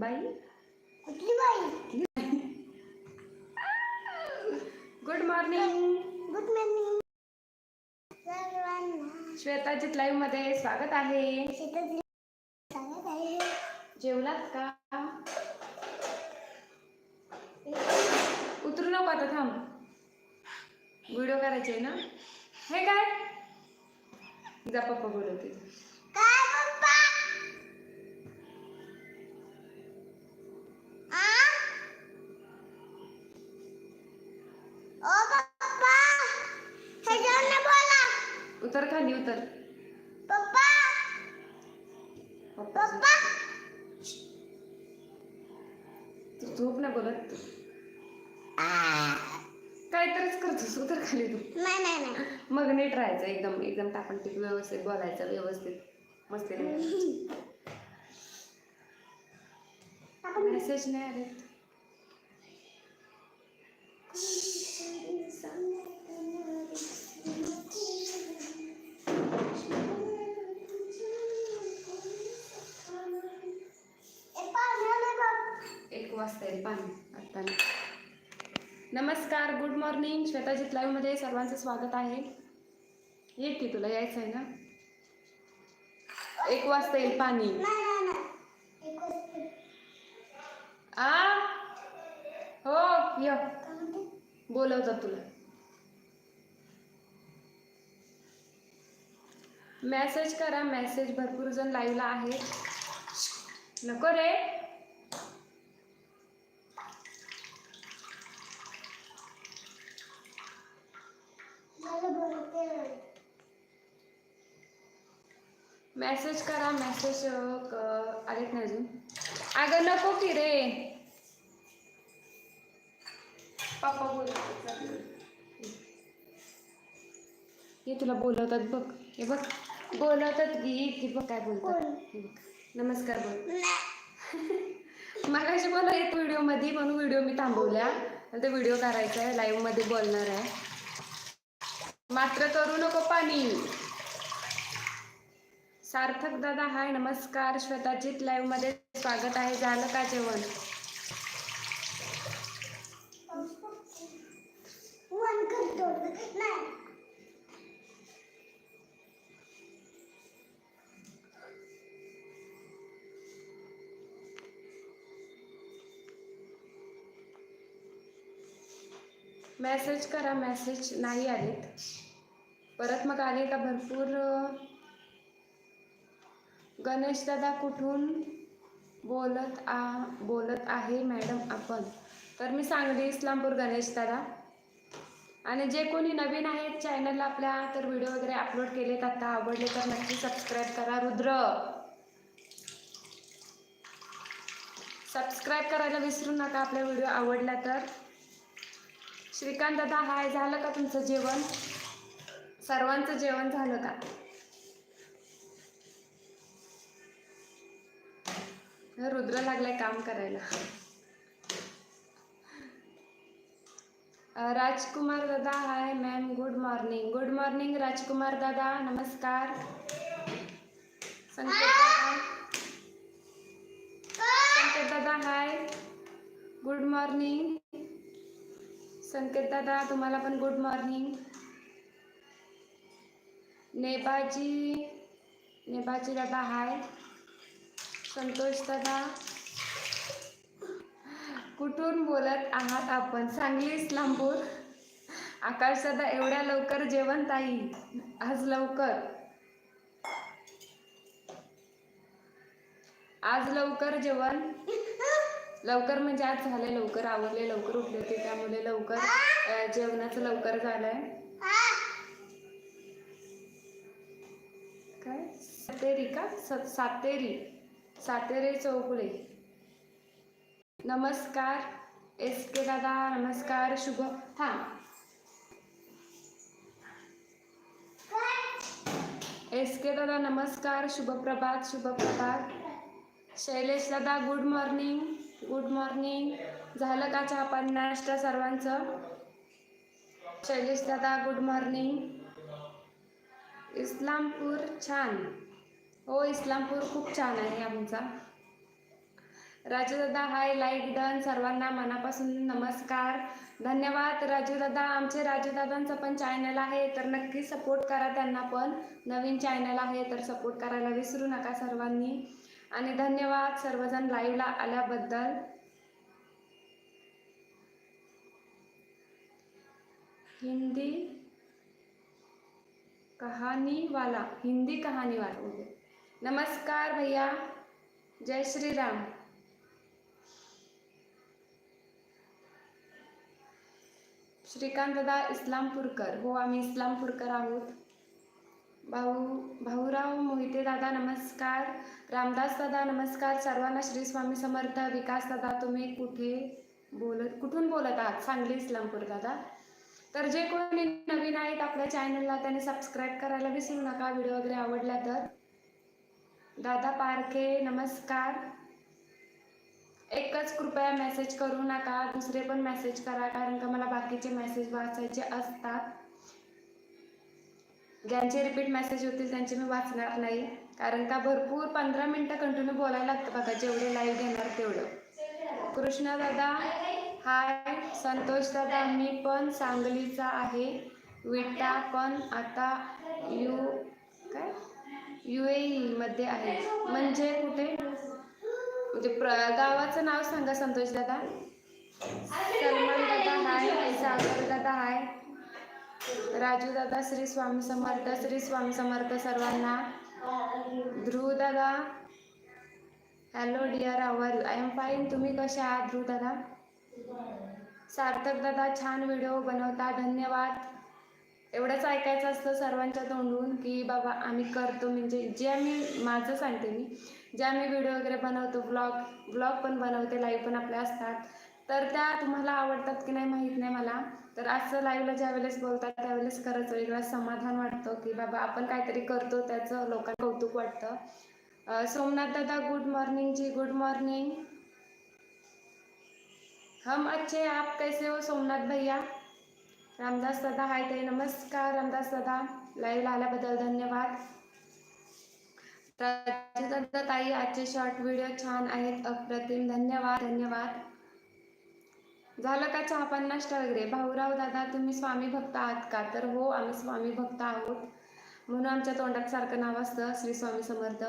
बाई? कुठली बाई. Good morning good morning Shwetajit लाईव्हमध्ये स्वागत आहे. सांगत आहे. जेवलात का? उतरू नको आता थांब. व्हिडिओ करायचे ना? हे काय? जा पप्पा बोलवते काहीतरीच करतोस उतर खाली तू नाही नाही नाही. मग नीट राहायचं एकदम एकदम टाकण टिक व्यवस्थित बोलायचं व्यवस्थित. मस्त मेसेज नाही आले. एक वाजता येईल पाणी आता. नमस्कार गुड मॉर्निंग श्वेताजीत लाईव्हमध्ये सर्वांचं स्वागत आहे. ये की तुला यायचं आहे ना? एक वाजता येईल पाणी. आ? हो य. बोलवतात तुला. मेसेज करा मेसेज भरपूर जण लाईव्हला आहे नको रे मला बोलते मेसेज करा मेसेज आलेत नाही अजून? अगं नको की रे. पप्पा बोलतात. हे तुला बोलवतात बघ. हे बघ. बोलवतात की की बघ काय बोलतात. बघ. नमस्कार बोल. नाही मगाशी बोला एक व्हिडिओमध्ये म्हणून व्हिडिओ मी थांबवल्या. ते व्हिडिओ करायचा आहे लाईव्हमध्ये बोलणार आहे. मात्र करू नको पाणी. सार्थक दादा हाय नमस्कार. श्वेताजित लाईव्हमध्ये स्वागत आहे. झालं का जेवण? मेसेज करा. मेसेज नाही आलेत. परत मग आले का? भरपूर गणेश दादा कुठून बोलत आ बोलत आहे मॅडम आपण. तर मी सांगली इस्लामपूर गणेश दादा आणि जे कोणी नवीन आहेत चॅनलला आपल्या तर व्हिडिओ वगैरे अपलोड केलेत आता. आवडले तर नक्की सबस्क्राईब करा रुद्र. सबस्क्राईब करायला विसरू नका आपला व्हिडिओ आवडला तर. श्रीकांत दादा हाय. झालं का तुमचं जेवण? सर्वांचं जेवण झालं का? रुद्र लागलाय काम करायला. राजकुमार दादा hi ma'am good morning good morning Rajkumar दादा नमस्कार. संकेत दादा. संकेत दादा हाय गुड मॉर्निंग संकेत दादा तुम्हाला पण गुड मॉर्निंग नेबाजी नेबाजी दादा हाय संतोष दादा. कुठून बोलत आहात आपण? सांगली इस्लामपूर आकाश दादा एवढ्या लवकर जेवण ताई? आज लवकर. आज लवकर जेवण. लवकर म्हणजे आज झाले लवकर आवरले लवकर उठले होते त्यामुळे लवकर जेवणाचं लवकर झालंय. काय? सातेरी का? स- सातेरी सातेरे चौगुले. नमस्कार एस के दादा नमस्कार शुभ थांब एस के दादा नमस्कार शुभ प्रभात शुभ प्रभात शैलेश दादा गुड मॉर्निंग गुड मॉर्निंग झालं का चहा पाणी नाश्ता सर्वांचं? शैलेश दादा गुड मॉर्निंग इस्लामपूर छान. हो इस्लामपूर खूप छान आहे आमचा. राजूदादा हाय लाईक डन सर्वांना मनापासून नमस्कार. धन्यवाद राजूदादा. आमचे राजूदादांचं पण चॅनल आहे तर नक्की सपोर्ट करा त्यांना पण. नवीन चॅनल आहे तर सपोर्ट करायला विसरू नका सर्वांनी. आणि धन्यवाद सर्वजण लाईव्हला आल्याबद्दल. हिंदी कहाणीवाला हिंदी कहाणीवाला. उद्या नमस्कार भैया जय श्री राम श्रीकांत दादा इस्लामपूरकर हो आम्ही इस्लामपूरकर आहोत. भाऊ भाऊराव मोहिते दादा नमस्कार. रामदास दादा नमस्कार. सर्वांना श्री स्वामी समर्थ विकास दादा तुम्ही कुठे बोलत कुठून बोलत आहात? सांगली इस्लामपूर दादा. तर जे कोणी नवीन आहेत आपल्या चॅनलला त्यांनी सबस्क्राईब करायला विसरू नका. व्हिडिओ वगैरे आवडला तर. दादा पारखे नमस्कार. एकच कृपया मेसेज करू नका दुसरे पण मेसेज करा कारण का मला बाकीचे मेसेज वाचायचे असतात. ज्यांचे रिपीट मेसेज होतील त्यांचे मी वाचणार नाही. कारण का भरपूर पंधरा मिनटं कंटिन्यू बोलायला लागतं बघा जेवढे लाईव्ह घेणार तेवढं. कृष्णा दादा हाय संतोष दादा मी पण सांगलीचा आहे. विटा पण आता यू काय? यू ए मध्ये आहे. म्हणजे कुठे? म्हणजे प्र गावाचं नाव सांगा संतोष दादा. सलमान दादा हाय सागर दादा हाय राजू दादा श्री स्वामी समर्थ श्री स्वामी समर्थ सर्वांना. ध्रुव दादा. Hello dear our I am fine तुम्ही कसे आहात ध्रुव दादा? सार्थक दादा छान व्हिडिओ बनवता. धन्यवाद. एवढंच ऐकायचं असतं सर्वांच्या तोंडून की बाबा आम्ही करतो म्हणजे जे आम्ही माझं सांगते मी जे आम्ही व्हिडिओ वगैरे बनवतो ब्लॉग ब्लॉग पण बनवते लाईव्ह पण आपल्या असतात. तर त्या तुम्हाला आवडतात की नाही माहीत नाही मला. तर असं लाईव्हला ज्या वेळेस बोलतात त्यावेळेस खरंच वेगळं समाधान वाटतं की बाबा आपण काहीतरी करतो त्याचं लोकांना कौतुक वाटतं. सोमनाथ दादा good morning ji good morning हम अच्छे आप कैसे हो सोमनाथ भैया? रामदास दादा हाय ताई नमस्कार. रामदास दादा लाईव्ह आल्याबद्दल धन्यवाद. दादा ताई आजचे शॉर्ट व्हिडिओ छान आहेत. अप्रतिम धन्यवाद धन्यवाद. झालं का चहा नाश्ता वगैरे? भाऊराव दादा तुम्ही स्वामी भक्त आहात का? तर हो आम्ही स्वामी भक्त आहोत. म्हणून आमच्या तोंडात सारखं नाव असतं श्री स्वामी समर्थ.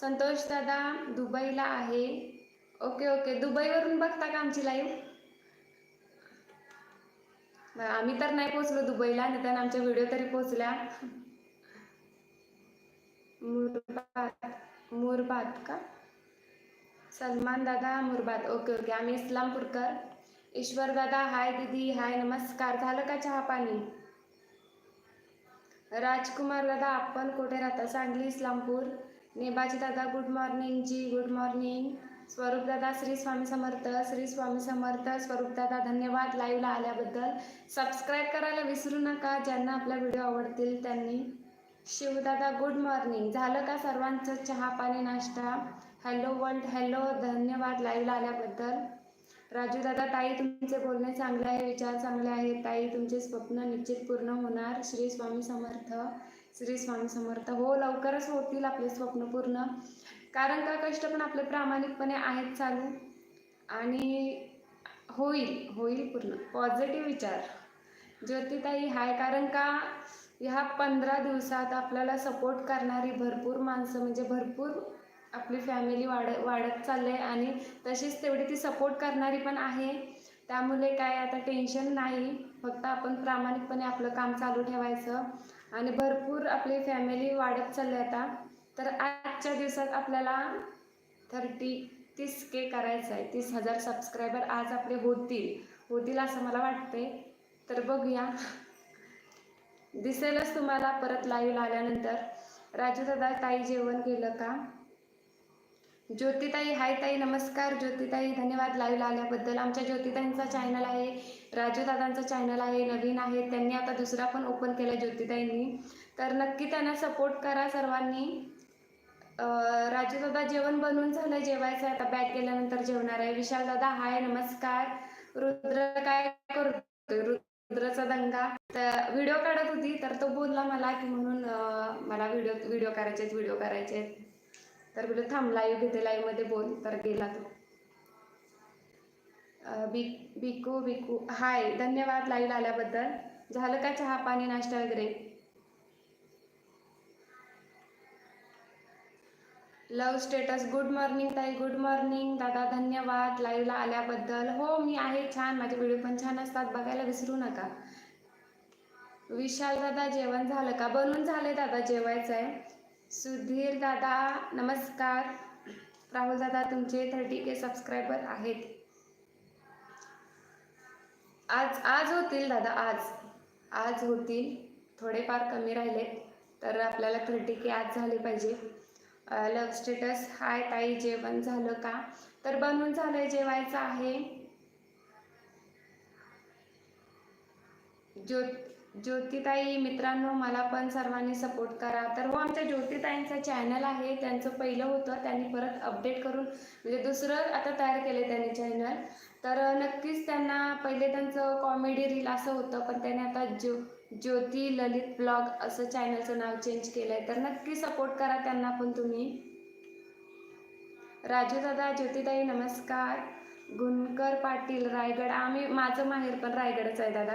संतोष दादा दुबईला आहे. Okay okay. दुबईवरून बघता का आमची लाईव्ह आम्ही तर नाही पोचलो दुबईला निदान आमच्या व्हिडिओ तरी पोचल्या मुरबाद मुरबाद का? सलमान दादा मुरबाद ओके ओके आम्ही इस्लामपूरकर. ईश्वर दादा हाय दीदी हाय नमस्कार. झालं का चहा पाणी? राजकुमार दादा आपण कुठे राहता? सांगली इस्लामपूर. नेबाजी दादा good morning ji good morning स्वरूपदादा Shri Swami Samarth Shri Swami Samarth स्वरूपदादा धन्यवाद लाईव्हला आल्याबद्दल. सबस्क्राईब करायला विसरू नका ज्यांना आपल्या व्हिडिओ आवडतील त्यांनी. शिवदादा गुड मॉर्निंग झालं का सर्वांचं चहा पाणी नाश्ता? हॅलो वर्ल्ड हॅलो धन्यवाद लाईव्हला आल्याबद्दल. राजूदादा ताई तुमचे बोलणे चांगले आहे विचार चांगले आहेत. ताई तुमचे स्वप्न निश्चित पूर्ण होणार. श्री स्वामी समर्थ श्री स्वामी समर्थ. हो लवकरच होतील आपले स्वप्न पूर्ण. कारण का कष्ट पण आपले प्रामाणिकपणे आहेत चालू? आणि होईल होईल पूर्ण. पॉझिटिव्ह विचार. ज्योतिताई हाय. कारण का ह्या पंधरा दिवसात आपल्याला सपोर्ट करणारी भरपूर माणसं म्हणजे भरपूर आपली फॅमिली वाढ वाढत चालले आणि तशीच तेवढी ती सपोर्ट करणारी पण आहे. त्यामुळे काय आता टेन्शन नाही. फक्त आपण प्रामाणिकपणे आपलं काम चालू ठेवायचं. आणि भरपूर आपली फॅमिली वाढत चालली आता. तर आजच्या दिवसात आपल्याला थर्टी तीस के करायचं आहे तीस हजार सबस्क्रायबर आज आपले होतील. होतील असं मला वाटते तर बघूया. दिसेलच तुम्हाला परत लाईव्ह आल्यानंतर. राजू दादा ताई जेवण केलं का? ज्योतिताई हाय ताई नमस्कार. ज्योतिताई धन्यवाद लाईव्ह आल्याबद्दल. आमच्या ज्योतिताईंचा चॅनल आहे. राजू दादांचा चॅनल आहे. नवीन आहे. त्यांनी आता दुसरा पण ओपन केला ज्योतिताईंनी. तर नक्की त्यांना सपोर्ट करा सर्वांनी. राजू दादा जेवण बनवून झालं जेवायचं. आता बॅग गेल्यानंतर जेवणार आहे. विशाल दादा हाय नमस्कार. रुद्र काय करतोय? रुद्रचा दंगा. तर व्हिडिओ काढत होती तर तो बोलला मला की म्हणून मला व्हिडिओ व्हिडिओ करायचे व्हिडिओ करायचे आहेत तर बोललो थांब लाईव्ह घेते लाईव्हमध्ये बोल. तर गेला तो. बी बिकू बिकू हाय धन्यवाद लाईव्ह आल्याबद्दल. झालं का चहा पाणी नाश्ता वगैरे? लव स्टेटस गुड मॉर्निंग ताई गुड मॉर्निंग दादा धन्यवाद. लाईव्हला आल्याबद्दल. हो मी आहे छान. माझे व्हिडिओ पण छान असतात. बघायला विसरू नका. विशाल दादा जेवण झालं का? बनून झाले दादा जेवायचं आहे सुधीर दादा नमस्कार. राहुल दादा तुमचे थर्टी के सबस्क्रायबर आहेत. आज आज होतील दादा आज. आज होतील. थोडेफार कमी राहिलेत तर आपल्याला थर्टी के आज झाले पाहिजे. लव स्टेटस हाय ताई जेवण झालं का? तर बनवून झालंय जेवायचं आहे. ज्यो ज्योतिताई मित्रांनो मला पण सर्वांनी सपोर्ट करा. तर हो आमच्या ज्योतिताईंचं चॅनल आहे. त्यांचं पहिलं होतं. त्यांनी परत अपडेट करून म्हणजे दुसरं आता तयार केले त्यांनी चॅनल तर नक्कीच त्यांना पहिले त्यांचं कॉमेडी रील असं होतं पण त्याने आता ज्यो ज्योती ललित ब्लॉग असं चॅनलचं नाव चेंज केलं आहे तर नक्की सपोर्ट करा त्यांना पण तुम्ही. राजू दादा ज्योतिताई नमस्कार. गुणकर पाटील रायगड. आम्ही माझं माहेर पण रायगडच आहे दादा.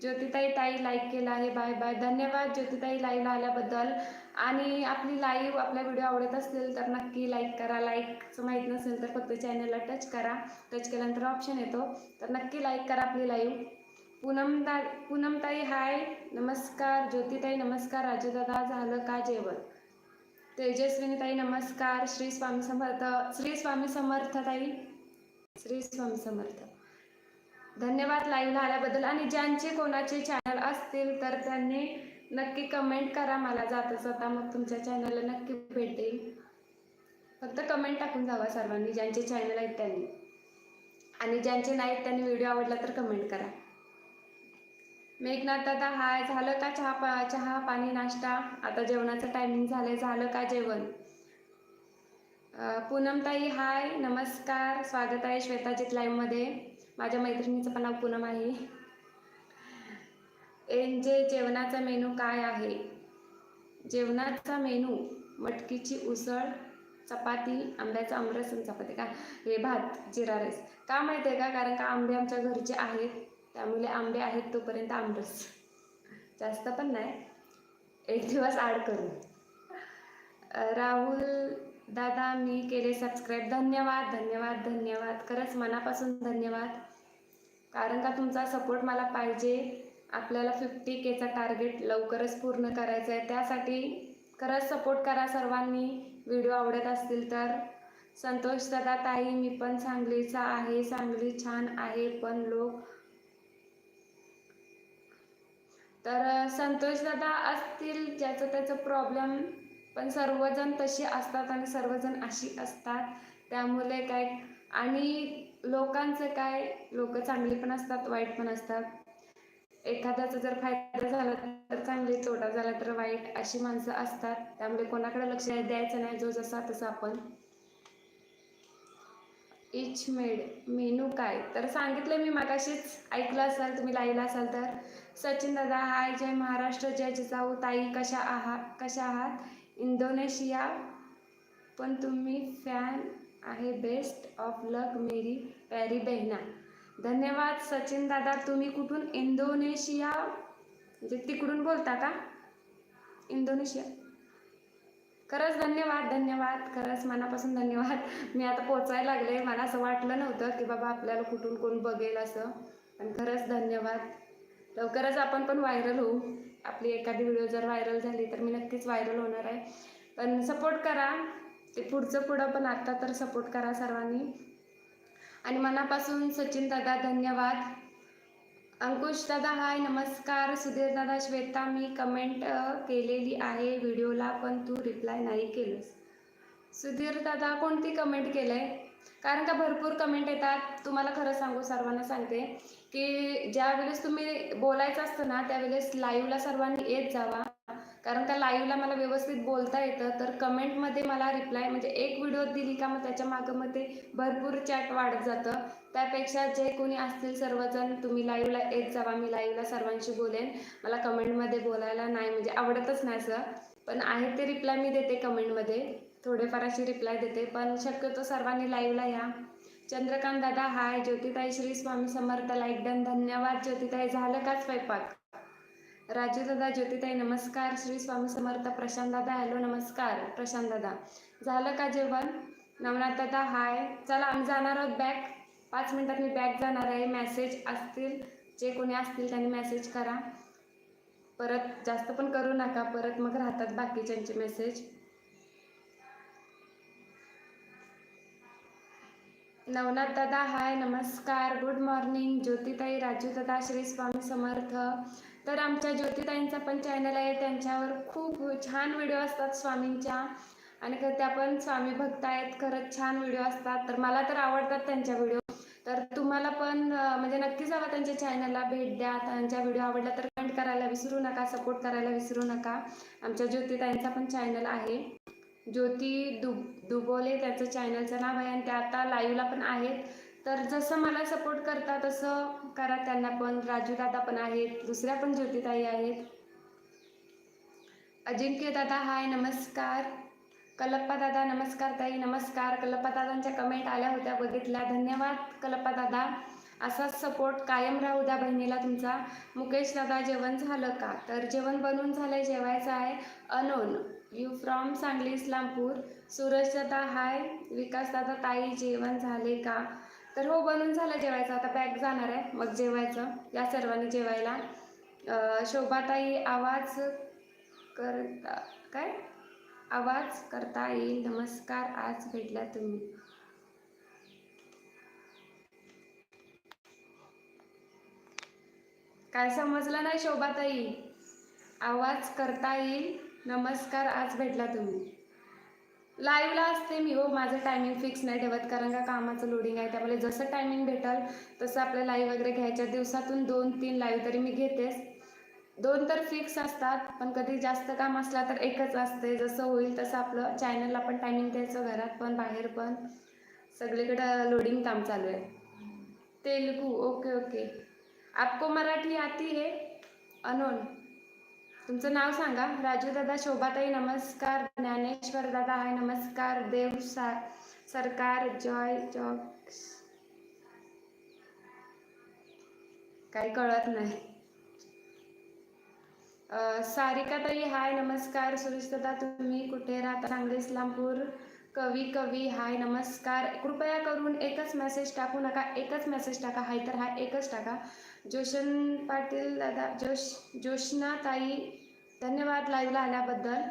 ज्योतिताई ताई लाईक केला आहे. बाय बाय धन्यवाद ज्योतिताई लाईव्हला आल्याबद्दल. आणि आपली लाईव्ह आपला व्हिडिओ आवडत असेल तर नक्की लाईक करा. लाईकचं माहीत नसेल तर फक्त चॅनलला टच करा. टच केल्यानंतर ऑप्शन येतो. तर नक्की लाईक करा आपली लाईव्ह पूनमता पूनमताई हाय नमस्कार ज्योतिताई नमस्कार राजूदादा झालं का जेवण? तेजस्विनीताई नमस्कार श्री स्वामी समर्थ श्री स्वामी समर्थ ताई श्री स्वामी समर्थ. धन्यवाद लाईव्ह आल्याबद्दल आणि ज्यांचे कोणाचे चॅनल असतील तर त्यांनी नक्की कमेंट करा. मला जाता जाता मग तुमच्या चॅनलला नक्की भेट देईल. फक्त कमेंट टाकून जावा सर्वांनी. ज्यांचे चॅनल आहेत त्यांनी. आणि ज्यांचे नाहीत त्यांनी व्हिडिओ आवडला तर कमेंट करा. मेघनाथ दादा हाय. झालं का चहा पा चहा पाणी नाश्ता? आता जेवणाचं टायमिंग झालं झालं का जेवण? पूनमताई हाय. नमस्कार. स्वागत आहे श्वेताजीत लाईव्हमध्ये माझ्या मैत्रिणीचं पण नाव पूनम आहे. एन जे जेवणाचा मेनू काय आहे? जेवणाचा मेनू मटकीची उसळ चपाती आंब्याचा आमरस चपाती का हे भात जिरा राईस. का माहिती आहे का? कारण का आंबे आमच्या घरचे आहेत? त्यामुळे आंबे आहेत तोपर्यंत आमरस जास्त पण नाही. एक दिवस आड करू. राहुल दादा मी केले सबस्क्राईब. धन्यवाद धन्यवाद धन्यवाद. खरंच मनापासून धन्यवाद. कारण का तुमचा सपोर्ट मला पाहिजे. आपल्याला फिफ्टी केचा टार्गेट लवकरच पूर्ण करायचं आहे. त्यासाठी खरंच सपोर्ट करा सर्वांनी. व्हिडिओ आवडत असतील तर. संतोष दादा ताई मी पण सांगलीचा आहे. सांगली छान आहे पण लोक तर संतोष दादा असतील ज्याचं त्याचं प्रॉब्लेम पण सर्वजण तशी असतात आणि सर्वजण अशी असतात. त्यामुळे काय आणि लोकांचं काय लोक चांगली पण असतात वाईट पण असतात. एखाद्याचा जर फायदा झाला तर चांगली तोटा झाला तर वाईट अशी माणसं असतात. त्यामुळे कोणाकडे लक्ष द्यायचं नाही जो जसा तसा आपण. इच मेड मेनू काय? तर सांगितलं मी मागाशीच ऐकलं असाल तुम्ही लाईला असाल तर. सचिन दादा हाय जय महाराष्ट्र जय जिजाऊ. ताई कशा आहात कशा आहात? इंडोनेशिया पण तुम्ही फॅन आहे. बेस्ट ऑफ लक मेरी पॅरी बहिणा धन्यवाद सचिन दादा. तुम्ही कुठून? इंडोनेशिया? म्हणजे तिकडून बोलता का? इंडोनेशिया. खरंच धन्यवाद धन्यवाद. खरंच मनापासून धन्यवाद. मी आता पोचायला लागले. मला असं वाटलं नव्हतं की बाबा आपल्याला कुठून कोण बघेल असं. पण खरंच धन्यवाद. लवकरच आपण पण व्हायरल होऊ. आपली एखादी व्हिडिओ जर व्हायरल झाली तर मी नक्कीच व्हायरल होणार आहे. पण सपोर्ट करा. ते पुढचं पुढं पण आत्ता तर सपोर्ट करा सर्वांनी. आणि मनापासून सचिन दादा धन्यवाद. अंकुश दादा हाय नमस्कार. सुधीर दादा श्वेता मी कमेंट केलेली आहे व्हिडिओला पण तू रिप्लाय नाही केलंस. सुधीर दादा कोणती कमेंट केलंय? कारण का भरपूर कमेंट येतात. तुम्हाला खरं सांगू सर्वांना सांगते. की ज्या वेळेस तुम्ही बोलायचं असतं ना त्यावेळेस लाईव्हला सर्वांनी येत जावा. कारण का लाईव्हला मला व्यवस्थित बोलता येतं. तर कमेंटमध्ये मला रिप्लाय म्हणजे एक व्हिडिओ दिली का मग त्याच्या मागं ते भरपूर चॅट वाढत जातं. त्यापेक्षा जे कोणी असतील सर्वजण तुम्ही लाईव्हला येत जावा. मी लाईव्हला सर्वांशी बोलेन. मला कमेंटमध्ये बोलायला नाही म्हणजे आवडतच नाही सर पण आहे ते रिप्लाय मी देते कमेंटमध्ये थोडेफार अशी रिप्लाय देते. पण शक्यतो सर्वांनी लाईव्हला या. चंद्रकांत दादा हाय. ज्योतिताई श्री स्वामी समर्थ लाईक डन धन्यवाद. ज्योतिताई झालं का स्वयंपाक? राजू दादा ज्योतिताई नमस्कार. श्री स्वामी समर्थ प्रशांत दादा हॅलो नमस्कार. प्रशांत दादा झालं का जेवण? नवनाथ दादा हाय. चला आम्ही जाणार आहोत बॅक पाच मिनिटात मी बॅक जाणार आहे. मेसेज असतील जे कोणी असतील त्यांनी मेसेज करा. परत जास्त पण करू नका. परत मग राहतात बाकीच्यांचे मेसेज. नवनाथ दादा हाय नमस्कार. गुड मॉर्निंग ज्योतिताई राजू दादा श्री स्वामी समर्थ. तर आमच्या ज्योतिताईंचा पण चॅनल आहे. त्यांच्यावर खूप छान व्हिडिओ असतात स्वामींच्या. आणि त्या पण स्वामी भक्त आहेत. खरंच छान व्हिडिओ असतात. तर मला तर आवडतात त्यांच्या व्हिडिओ तर तुम्हाला पण म्हणजे नक्कीच हवा त्यांच्या चॅनलला भेट द्या. त्यांच्या व्हिडिओ आवडला तर कमेंट करायला विसरू नका. सपोर्ट करायला विसरू नका. आमच्या ज्योतिताईंचा पण चॅनल आहे. ज्योती दु दुबोले त्याचं चॅनलचं नाव आहे आणि त्या आता लाईव्हला पण आहेत. तर जसं मला सपोर्ट करता तसं करा. त्यांना पण राजू दादा पण आहेत दुसऱ्या पण ज्योतिताई आहेत. अजिंक्य दादा हाय नमस्कार. कलप्पा दादा नमस्कार ताई नमस्कार. कलप्पा दादांच्या कमेंट आल्या होत्या बघितल्या. धन्यवाद कलप्पा दादा. असाच सपोर्ट कायम राहू द्या बहिणीला तुमचा. मुकेश दादा जेवण झालं का? तर जेवण बनवून झालंय जेवायचं आहे. Unknown. You from Sangli Islampur. Suraj दादा हाय. विकास दादा ताई जेवण झाले का? तर हो बनून झालं जेवायचं. आता बॅग जाणार आहे. मग जेवायचं. या सर्वांनी जेवायला. शोभाताई आवाज करता काय? आवाज करता येईल. नमस्कार. आज भेटला तुम्ही. काय समजलं नाही शोभाताई? आवाज करता येईल. नमस्कार आज भेटला तुम्ही. लाईव्हला असते मी हो माझं टायमिंग फिक्स नाही ठेवत कारण का कामाचं लोडिंग आहे. त्यामुळे जसं टायमिंग भेटल तसं आपलं लाईव्ह वगैरे घ्यायच्या दिवसातून दोन तीन लाईव्ह तरी मी घेतेच. दोन तर फिक्स असतात पण कधी जास्त काम असला तर एकच असते. जसं होईल तसं आपलं चॅनलला पण टायमिंग द्यायचं घरात पण बाहेर पण. सगळीकडं लोडिंग काम चालू आहे. तेलगू ओके ओके आपको मराठी आती है? अनोन. तुमचं नाव सांगा. राजू दादा शोभाताई नमस्कार. ज्ञानेश्वर दादा हाय नमस्कार. देव सा सरकार जॉय जॉक्स काही कळत नाही. सारिकाताई हाय नमस्कार. सुरेश दादा तुम्ही कुठे राहता? सांगली इस्लामपूर. कवी कवी हाय नमस्कार. कृपया करून एकच मेसेज टाकू नका. एकच मेसेज टाका. हाय तर हाय एकच टाका. जोशन पाटील दादा जोश जोशनाताई धन्यवाद लाईव्हला आल्याबद्दल.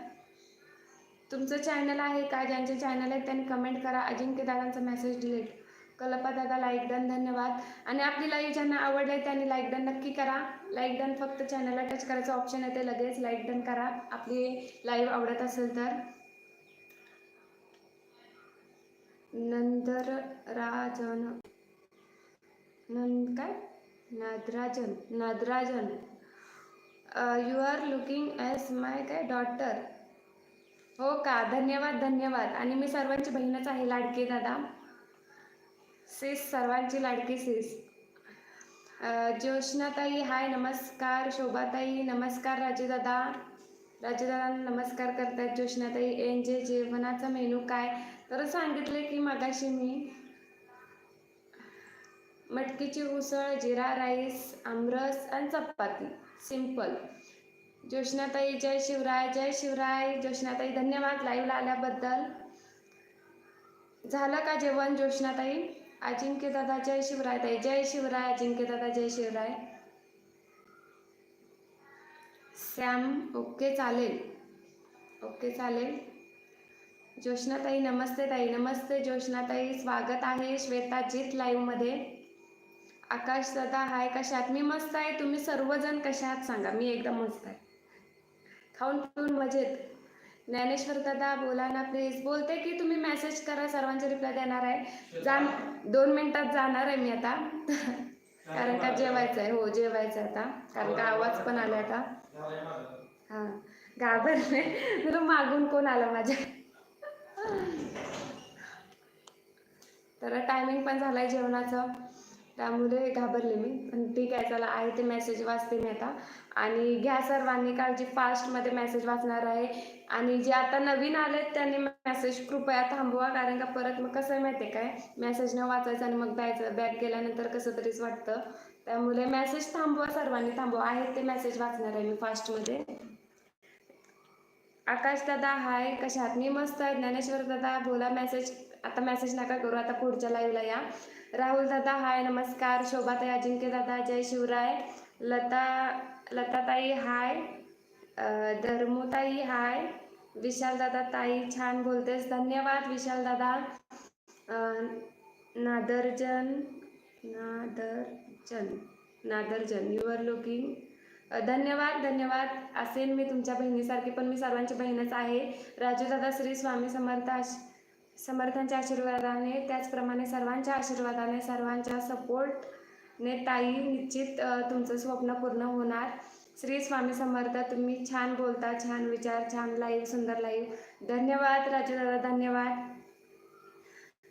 तुमचं चॅनल आहे का? ज्यांचे चॅनल आहे त्यांनी कमेंट करा. अजिंक्य दादांचा मेसेज डिलीट कल्पा दादा लाईक डन धन्यवाद. आणि आपली लाईव्ह ज्यांना आवडले त्यांनी लाईक डन नक्की करा. लाईक डन फक्त चॅनलला टच करायचं ऑप्शन येते लगेच लाईक डन करा. आपली लाईव्ह आवडत असेल तर. नंदर राजन नंद काय? Nadarajan. Nadarajan. You are looking as my काय डॉटर हो का? धन्यवाद धन्यवाद. आणि मी सर्वांची बहीणच आहे लाडके दादा. सिस सर्वांची लाडकी सीस ज्योष्णाताई हाय नमस्कार. शोभाताई नमस्कार राजेदादा राजेदादा नमस्कार करतायत ज्योष्णाताई एन जे जेवणाचा मेनू काय? तर सांगितले की मगाशी मी मटकीची उसळ जिरा राईस आमरस आणि चपाती. सिंपल. जोशनाताई जय शिवराय जय शिवराय. जोशनाताई धन्यवाद लाईव्हला आल्याबद्दल. झालं का जेवण जोशनाताई अजिंक्य दादा जय शिवराय ताई जय शिवराय अजिंक्य दादा जय शिवराय. सॅम ओके चालेल. ओके चालेल. जोशनाताई नमस्ते ताई नमस्ते. जोशनाताई स्वागत आहे श्वेताजीत लाईव्हमध्ये आकाश दादा हाय कशात? मी मस्त आहे. तुम्ही सर्वजण कशा आहात सांगा? मी एकदम मस्त आहे. खाऊन पिऊन मजेत. ज्ञानेश्वर दादा बोला ना प्लीज बोलते की तुम्ही मेसेज करा सर्वांचे रिप्लाय देणार आहे. जा दोन मिनिटात जाणार आहे मी आता. कारण का जेवायचं आहे. हो जेवायचं आहे आता. कारण का आवाज पण आला आता. हां. घाबरले. तुला मागून कोण आलं माझ्या? तर टायमिंग पण झालाय जेवणाचं. त्यामुळे घाबरले मी. पण ठीक आहे चला आहे ते मेसेज वाचते मी आता. आणि घ्या सर्वांनी काळजी फास्टमध्ये मेसेज वाचणार आहे. आणि जे आता नवीन आलेत त्यांनी मेसेज कृपया थांबवा कारण का परत मग कसं आहे माहिती आहे काय? मेसेज न वाचायचं आणि मग द्यायचं बॅक गेल्यानंतर कसं तरीच वाटतं. त्यामुळे मेसेज थांबवा सर्वांनी थांबवा. आहे ते मेसेज वाचणार आहे मी फास्टमध्ये आकाश दादा हाय कशात मी मस्त आहे. ज्ञानेश्वर दादा बोला मेसेज आता मेसेज नका करू आता पुढच्या लाईव्हला या. राहुल दादा हाय नमस्कार. शोभाताई अजिंक्य दादा जय शिवराय. लता लताताई हाय अं, धर्मोताई हाय विशाल दादा ताई छान बोलतेस. धन्यवाद विशाल दादा. Nadarajan Nadarajan Nadarajan you are looking धन्यवाद धन्यवाद. असेल मी तुमच्या बहिणीसारखी पण मी सर्वांची बहीणच आहे. राजू दादा श्री स्वामी समर्थ समर्थांच्या आशीर्वादाने त्याचप्रमाणे सर्वांच्या आशीर्वादाने सर्वांच्या सपोर्टने ताई निश्चित तुमचं स्वप्न पूर्ण होणार. श्री स्वामी समर्थ तुम्ही छान बोलता छान विचार छान लाईव्ह सुंदर लाईव्ह धन्यवाद राजूदादा धन्यवाद.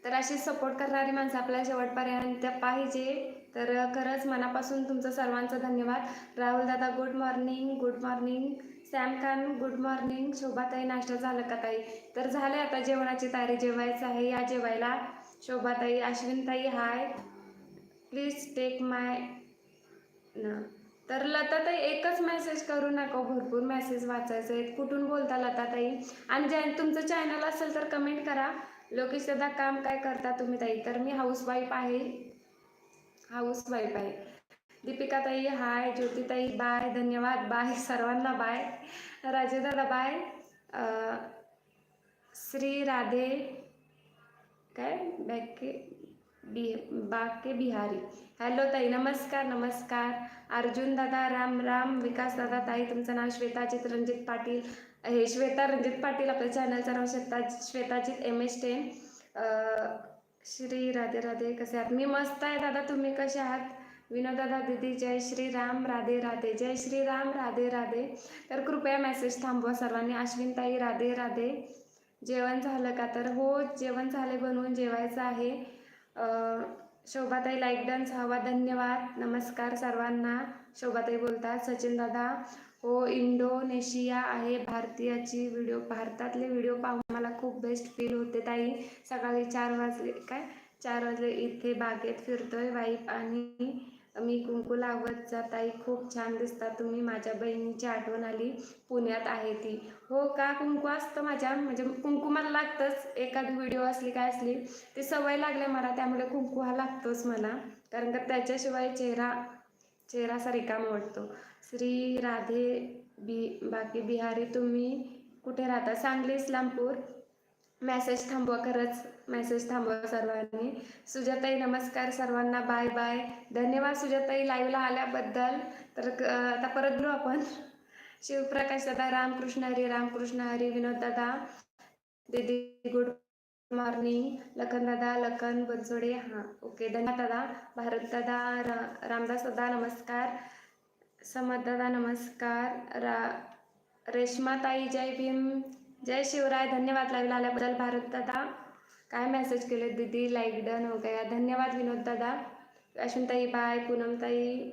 तर अशी सपोर्ट करणारी माणसं आपल्या शेवटपर्यंत पाहिजे. तर खरंच मनापासून तुमचं सर्वांचं धन्यवाद. राहुल दादा good morning good morning Sam Khan good morning. Shobhatai नाश्ता झालं का ताई? तर झाले आता जेवणाची तयारी. जेवायचं आहे या जेवायला. शोभाताई अश्विनताई हाय. प्लीज टेक माय न. तर लताताई एकच मेसेज करू नका. भरपूर मेसेज वाचायचे आहेत. कुठून बोलता लताताई? आणि ज्या तुमचं चॅनल असेल तर कमेंट करा. लोकेश दादा काम काय करता तुम्ही ताई? तर मी हाऊसवाईफ आहे. हाऊसवाईफ आहे. दीपिका ताई हाय. ज्योतिताई बाय. धन्यवाद. बाय. सर्वांना बाय. राजेदादा बाय. श्री राधे. काय? बॅके बि बाके बिहारी. हॅलो ताई नमस्कार नमस्कार. अर्जुन दादा राम राम. विकास दादा ताई तुमचं नाव श्वेताजित रणजित पाटील. हे श्वेता रणजित पाटील आपल्या चॅनलचं नाव Shweta Shwetajit M S ten Shri Radhe Radhe. कसे आहात? मी मस्त आहे दादा. तुम्ही कसे आहात? विनोदादा दिदी दीदी जय श्री राम राधे राधे जय श्री राम राधे राधे. तर कृपया मेसेज थांबवा सर्वांनी. अश्विनताई राधे राधे. जेवण झालं का? तर हो जेवण झाले बनवून जेवायचं आहे. शोभाताई लाईक डन्स हवा. धन्यवाद. नमस्कार सर्वांना. शोभाताई बोलतात सचिन दादा. हो इंडोनेशिया आहे भारतीयाची व्हिडिओ भारतातले व्हिडिओ पाहून मला खूप बेस्ट फील होते ताई. सकाळी चार वाजले काय? चार वाजले. इथे बागेत फिरतोय वाईफ आणि मी कुंकू लावत ताई खूप छान दिसतात. तुम्ही माझ्या बहिणीची आठवण आली. पुण्यात आहे ती. हो का? कुंकू असतं माझ्या. म्हणजे कुंकू मला लागतंच. एखादी व्हिडिओ असली काय असली ती सवय लागली मला. त्यामुळे कुंकू हा लागतोच मला. कारण का त्याच्याशिवाय चेहरा चेहरा असा रिकामा वाटतो. श्री राधे बी बाकी बिहारी तुम्ही कुठे राहता? सांगली इस्लामपूर? मेसेज थांबवा खरंच. मेसेज थांबवा सर्वांनी. सुजाताई नमस्कार सर्वांना. बाय बाय धन्यवाद सुजाताई लाईव्हला आल्याबद्दल. तर आता परत बोलू आपण? शिवप्रकाश दादा रामकृष्ण हरी रामकृष्ण हरी विनोद दादा. दीदी गुड मॉर्निंग लखन दादा लखन बनसोडे. हां ओके धन्यवाद दादा. भारत दादा रा रामदास दादा नमस्कार. समद दादा नमस्कार. रा रेश्माताई जय भीम. जय शिवराय. धन्यवाद लाईव्ह आल्याबद्दल. भारत दादा काय मेसेज केले दीदी? लाईक डन हो गया. धन्यवाद विनोद दादा. अश्विनताई बाय पूनमताई.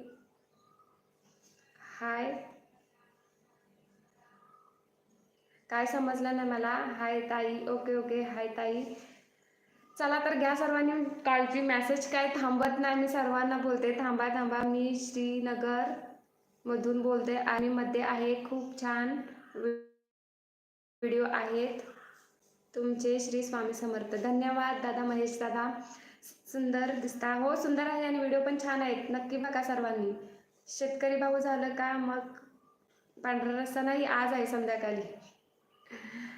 हाय काय समजलं ना मला? हाय ताई. ओके ओके हाय ताई. चला तर घ्या सर्वांनी. काळजी मेसेज काय थांबत नाही. मी सर्वांना बोलते. थांबा थांबा. मी श्रीनगर मधून बोलते. आणि मध्ये आहे. खूप छान. व्हिडिओ आहेत. तुमचे श्री स्वामी समर्थ. धन्यवाद दादा महेश दादा. सुंदर दिसता. हो सुंदर आहे आणि व्हिडिओ पण छान आहेत. नक्की बघा सर्वांनी. शेतकरी भाऊ झालं का? मग पांढरा रस्ता नाही आज आहे संध्याकाळी.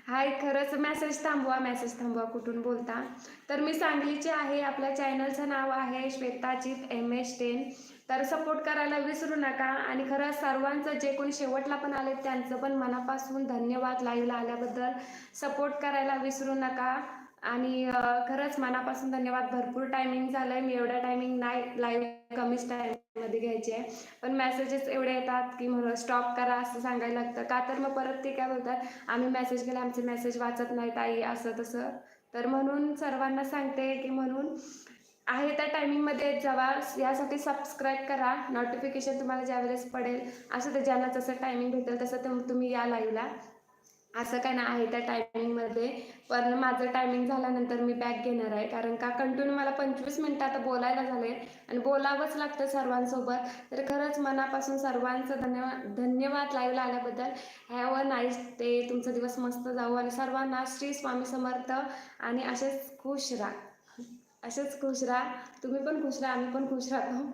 हाय खरंच मॅसेज थांबवा मेसेज थांबवा कुठून बोलता. तर मी सांगलीची आहे. आपल्या चॅनलचं नाव आहे श्वेताजित एम एस टेन तर सपोर्ट करायला विसरू नका आणि खरंच सर्वांचं जे कोणी शेवटला पण आले त्यांचं पण मनापासून धन्यवाद लाईव्हला आल्याबद्दल. सपोर्ट करायला विसरू नका आणि खरंच मनापासून धन्यवाद. भरपूर टायमिंग झालं आहे मी एवढा टायमिंग नाही लाईव्ह कमीच टाईममध्ये घ्यायची. आहे पण मेसेजेस एवढे येतात की म्हणून स्टॉप करा असं सांगायला लागतं. का तर मग परत ते काय बोलतात आम्ही मेसेज केला आमचे मेसेज वाचत नाही ताई असं तसं. तर म्हणून सर्वांना सांगते की म्हणून आहे त्या टायमिंगमध्ये येत जावा यासाठी सबस्क्राईब करा. नोटिफिकेशन तुम्हाला ज्यावेळेस पडेल असं तर ज्यांना जसं टायमिंग भेटेल तसं ते तुम्ही या लाईव्हला असं काय नाही आहे त्या टायमिंगमध्ये पण माझं टायमिंग झाल्यानंतर मी बॅग घेणार आहे. कारण का कंटिन्यू मला पंचवीस मिनटं आता बोलायला झाले आणि बोलावंच लागतं सर्वांसोबत. तर खरंच मनापासून सर्वांचं धन्यवाद धन्यवाद लाईव्हला आल्याबद्दल. हॅव अ नाईस डे तुमचा दिवस मस्त जाऊ आणि सर्वांना श्री स्वामी समर्थ. आणि असेच खुश राहा. असेच खुश राहा. तुम्ही पण खुश राहा आम्ही पण खुश राहतो.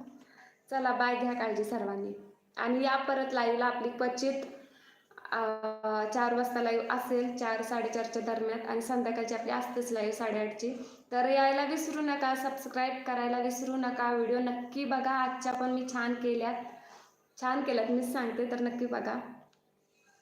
चला बाय घ्या काळजी सर्वांनी. आणि या परत लाईव्हला आपली क्वचित चार वाजता लाईव्ह असेल चार साडेचारच्या दरम्यान. आणि संध्याकाळची आपली असतेच लाईव्ह साडेआठची. तर यायला विसरू नका सबस्क्राईब करायला विसरू नका. व्हिडिओ नक्की बघा. आजच्या पण मी छान केल्यात. छान केल्यात मीच सांगते तर नक्की बघा.